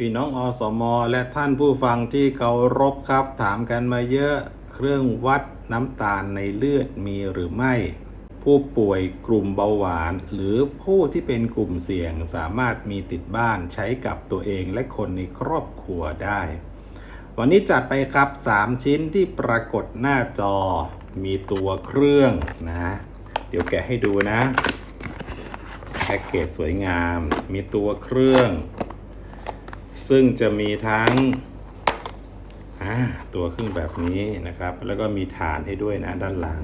พี่น้องอสมและท่านผู้ฟังที่เคารพครับ ถามกันมาเยอะเครื่องวัดน้ำตาลในเลือดมีหรือไม่ ผู้ป่วยกลุ่มเบาหวาน หรือผู้ที่เป็นกลุ่มเสี่ยงสามารถมีติดบ้านใช้กับตัวเองและคนในครอบครัวได้ วันนี้จัดไปครับ 3 ชิ้นที่ปรากฏหน้าจอ มีตัวเครื่องนะ เดี๋ยวแกะให้ดูนะแพ็กเกจสวยงาม มีตัวเครื่อง ซึ่งจะมีทั้งตัวเครื่องแบบนี้นะครับ แล้วก็มีฐานให้ด้วยนะด้านหลัง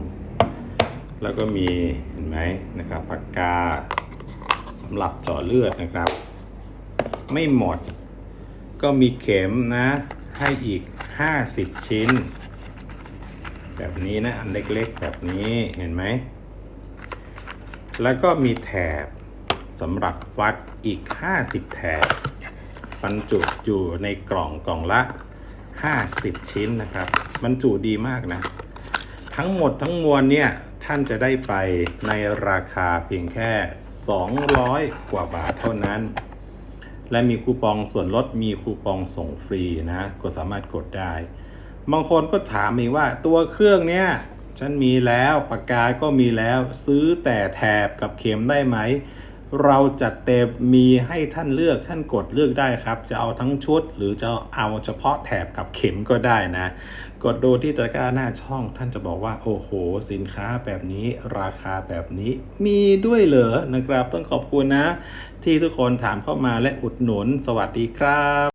แล้วก็มีเห็นไหมนะครับปากกาสำหรับเจาะเลือดนะครับ ไม่หมด ก็มีเข็มนะ ให้อีก 50 ชิ้น แบบนี้นะ อันเล็กๆ แบบนี้เห็นไหม แล้วก็มีแถบสำหรับวัดอีก 50 แถบ บรรจุอยู่ในกล่องกล่องละ 50 ชิ้นนะครับบรรจุดีมากนะ ทั้งหมดทั้งมวลเนี่ยท่านจะได้ไปในราคาเพียงแค่ 200 กว่าบาทเท่านั้น และมีคูปองส่วนลดมีคูปองส่งฟรีนะก็สามารถกดได้ บางคนก็ถามอีกว่าตัวเครื่องเนี้ยฉันมีแล้วปากกาก็มีแล้วซื้อแต่แถบกับเข็มได้ไหม เราจัดเต็มมีให้ท่านเลือกท่านกดเลือกได้ครับ จะเอาทั้งชุด หรือจะเอาเฉพาะแถบกับเข็มก็ได้นะ กดดูที่ตะกร้าหน้าช่องท่านจะบอกว่าโอ้โห สินค้าแบบนี้ราคาแบบนี้มีด้วยเหรอนะครับ ต้องขอบคุณนะ ที่ทุกคนถามเข้ามาและอุดหนุน สวัสดีครับ